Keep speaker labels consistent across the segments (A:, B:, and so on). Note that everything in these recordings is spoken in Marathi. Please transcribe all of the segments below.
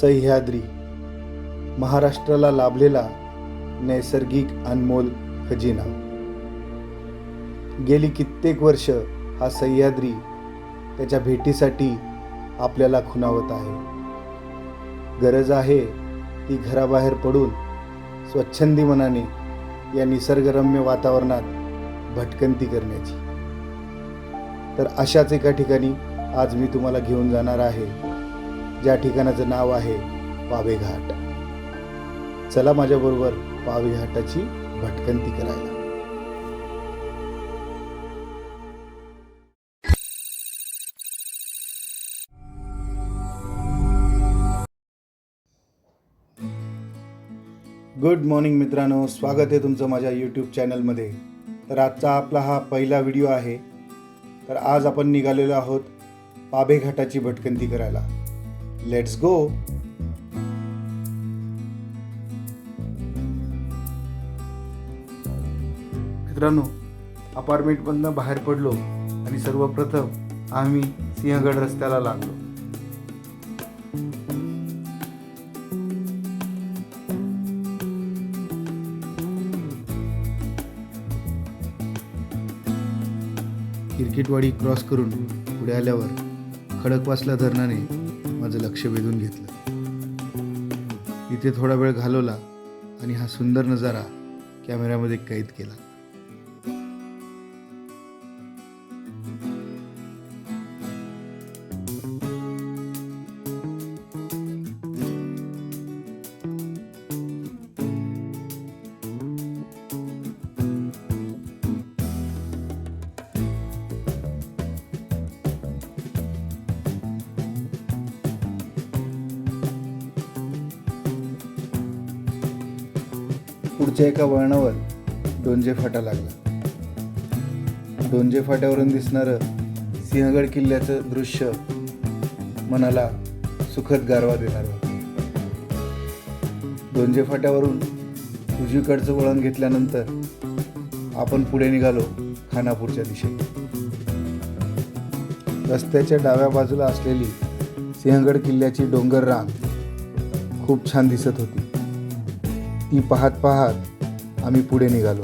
A: सह्याद्री महाराष्ट्राला लाभलेला नैसर्गिक अनमोल खजिना. गेली कित्येक वर्ष हा सह्याद्री त्याच्या भेटीसाठी आपल्याला खुणावत आहे. गरज आहे ती घराबाहेर पडून स्वच्छंदी मनाने या निसर्गरम्य वातावरणात भटकंती करण्याची. तर अशाच एका ठिकाणी आज मी तुम्हाला घेऊन जाणार आहे. ज्या ठिकाणाचं नाव आहे पावेघाट चला माझ्याबरोबर पावे घाटाची भटकंती करायला. गुड मॉर्निंग मित्रांनो स्वागत आहे तुमचं माझ्या यूट्यूब चॅनलमध्ये तर आजचा आपला हा पहिला व्हिडिओ आहे. तर आज आपण निघालेलो आहोत पाबे घाटाची भटकंती करायला. लेट्स गो मित्रांनो अपार्टमेंटमधनं बाहेर पडलो आणि सर्वप्रथम आम्ही सिंहगड रस्त्याला लागलो. क्रिकेटवाडी क्रॉस करून पुढे आल्यावर खडकवासला धरणाने माझं लक्ष वेधून घेतलं. इथे थोडा वेळ घालवला आणि हा सुंदर नजारा कॅमेऱ्यामध्ये कैद केला. पुढच्या एका वळणावर डोंजे फाटा लागला. डोंजे फाट्यावरून दिसणारं सिंहगड किल्ल्याचं दृश्य मनाला सुखद गारवा देणार डोंजे फाट्यावरून उजवीकडचं वळण घेतल्यानंतर आपण पुढे निघालो खानापूरच्या दिशेने. रस्त्याच्या डाव्या बाजूला असलेली सिंहगड किल्ल्याची डोंगर रांग खूप छान दिसत होती. ती पाहत पाहत आम्ही पुढे निघालो.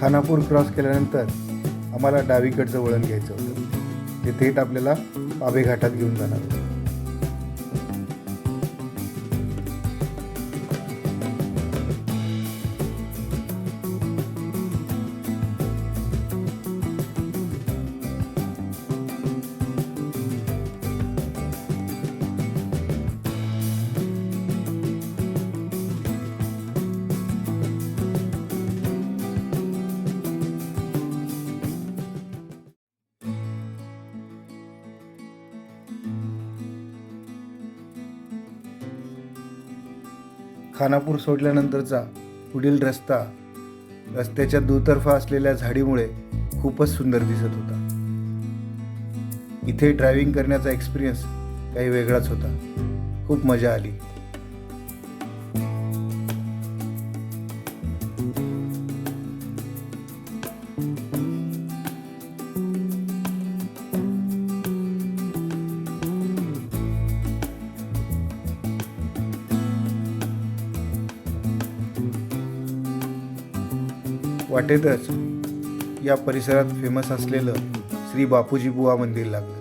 A: खानापूर क्रॉस केल्यानंतर आम्हाला डावीकडचं वळण घ्यायचं होतं. ते थेट आपल्याला पाबे घाटात घेऊन जाणार होतं. खानापूर सोडल्यानंतरचा पुढील रस्ता रस्त्याच्या दुतर्फा असलेल्या झाडीमुळे खूपच सुंदर दिसत होता. इथे ड्रायव्हिंग करण्याचा एक्सपिरियन्स काही वेगळाच होता. खूप मजा आली. वाटेतच या परिसरात फेमस असलेलं श्री बापूजी बुवा मंदिर लागलं.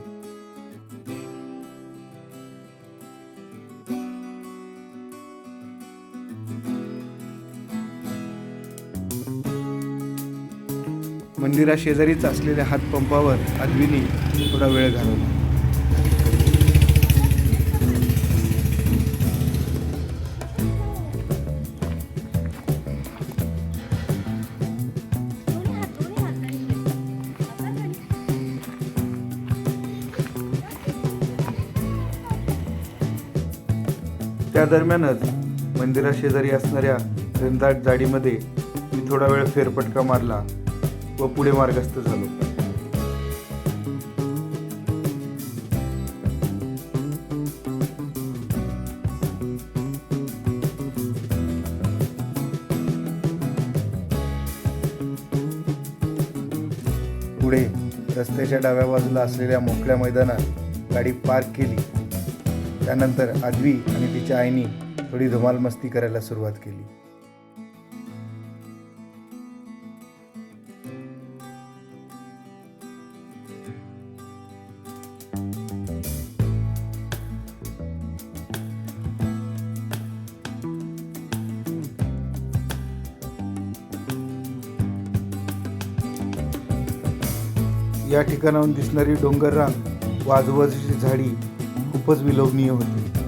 A: मंदिराशेजारीच असलेल्या हातपंपावर अद्विनी थोडा वेळ घालवला. त्या दरम्यानच मंदिराशेजारी असणाऱ्या घनदाट जाडीमध्ये मी थोडा वेळ फेरफटका मारला व पुढे मार्गस्थ झालो. पुढे रस्त्याच्या डाव्या बाजूला असलेल्या मोकळ्या मैदानात गाडी पार्क केली. त्यानंतर आदवी आणि तिच्या आईनी थोडी धमाल मस्ती करायला सुरुवात केली. या ठिकाणाहून दिसणारी डोंगररांग व आजूबाजूची झाडी खूपच विलोभनीय होती.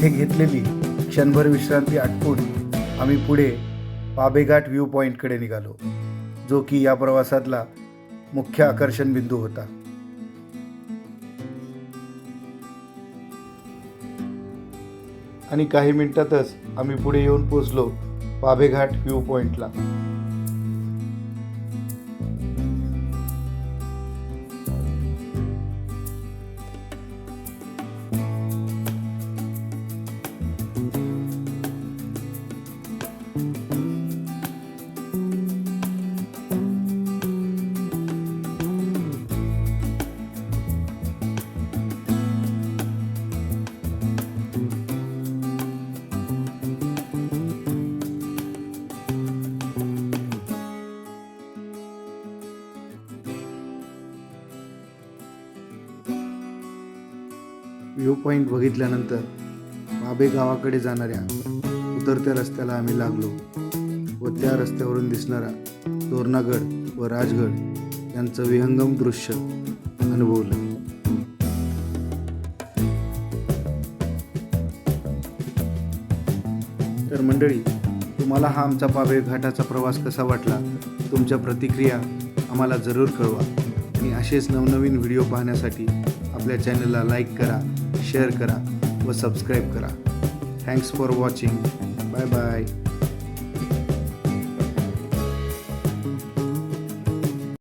A: इथे घेतलेली क्षणभर विश्रांती आटपून आम्ही पुढे पाबेघाट व्ह्यू पॉईंटकडे निघालो जो की या प्रवासातला मुख्य आकर्षण बिंदू होता. आणि काही मिनिटातच आम्ही पुढे येऊन पोचलो पाबेघाट व्ह्यू पॉईंटला व्ह्यू पॉईंट बघितल्यानंतर बाबे गावाकडे जाणाऱ्या उतरत्या रस्त्याला आम्ही लागलो व त्या रस्त्यावरून दिसणारा तोरणागड व राजगड यांचं विहंगम दृश्य अनुभवलं. तर मंडळी तुम्हाला हा आमचा पाबे घाटाचा प्रवास कसा वाटला? तुमच्या प्रतिक्रिया आम्हाला जरूर कळवा. आणि असेच नवनवीन व्हिडिओ पाहण्यासाठी आपल्या चॅनलला लाईक करा शेअर करा व सबस्क्राईब करा. Thanks for watching bye bye